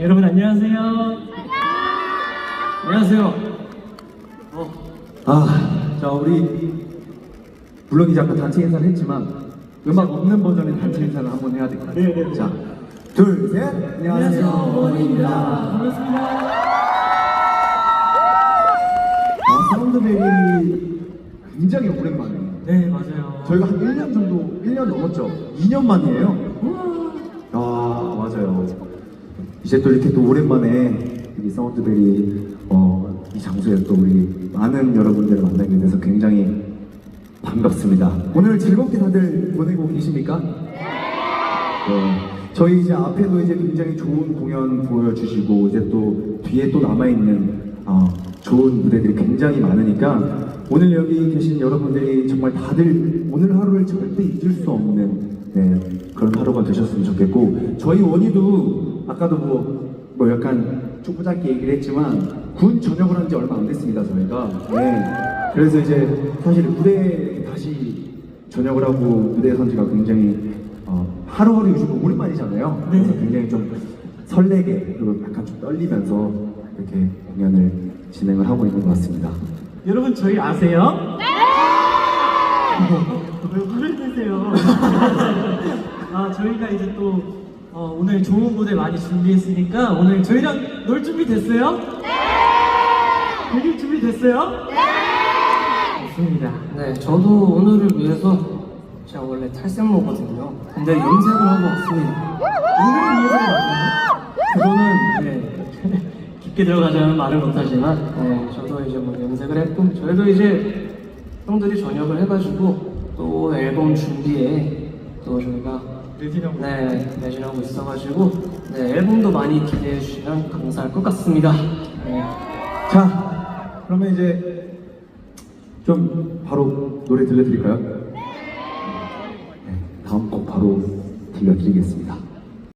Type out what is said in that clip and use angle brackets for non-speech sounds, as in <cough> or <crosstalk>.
여러분 안녕하세요. 안녕하세요. 어, 아, 자 우리 물론 이제 아까 단체 인사를 했지만 음악 없는 버전의 단체 인사를 한번 해야 될 것 같아요. 네네네. 자, 둘, 셋. 안녕하세요, 원입니다. 반갑습니다. 아, 사운드베리 굉장히 오랜만에. 네 맞아요. 저희가 한 1년 정도, 1년 넘었죠? 2년 만이에요. 아, 맞아요. 이제 또 이렇게 또 오랜만에 이 사운드베리 어, 이 장소에 또 우리 많은 여러분들을 만나게 돼서 굉장히 반갑습니다. 오늘 즐겁게 다들 보내고 계십니까? 네. 저희 이제 앞에도 이제 굉장히 좋은 공연 보여주시고 이제 또 뒤에 또 남아있는 어, 좋은 무대들이 굉장히 많으니까 오늘 여기 계신 여러분들이 정말 다들 오늘 하루를 절대 잊을 수 없는 네, 그런 하루가 되셨으면 좋겠고 저희 원희도 아까도 뭐, 뭐 약간 조금 짧게 얘기를 했지만 군 전역을 한 지 얼마 안 됐습니다 저희가 네. 그래서 이제 사실 무대에 다시 전역을 하고 무대에 선 지가 굉장히 어, 하루하루 요즘 오랜만이잖아요. 그래서 굉장히 좀 설레게 그리고 약간 좀 떨리면서 이렇게 공연을 진행을 하고 있는 것 같습니다. 여러분 저희 아세요? 네. <laughs> 아 저희가 이제 또 어, 오늘 좋은 무대 많이 준비했으니까 오늘 저희랑 놀 준비 됐어요? 네. 되게 준비 됐어요? 네. 좋습니다. 네, 저도 오늘을 위해서 제가 원래 탈색모거든요. 근데 염색을 하고 왔습니다. 오늘을 위해서 왔나요? 그거는 네, <laughs> 깊게 들어가자면 말을 못하지만 네, 저도 이제 뭐 염색을 했고 저희도 이제 형들이 전역을 해가지고 또 앨범 준비에 또 저희가 내진하고 네 매진하고 있어가지고 네 앨범도 많이 기대해 주시면 감사할 것 같습니다. 네. 자, 그러면 이제 좀 바로 노래 들려드릴까요? 네, 다음 곡 바로 들려드리겠습니다.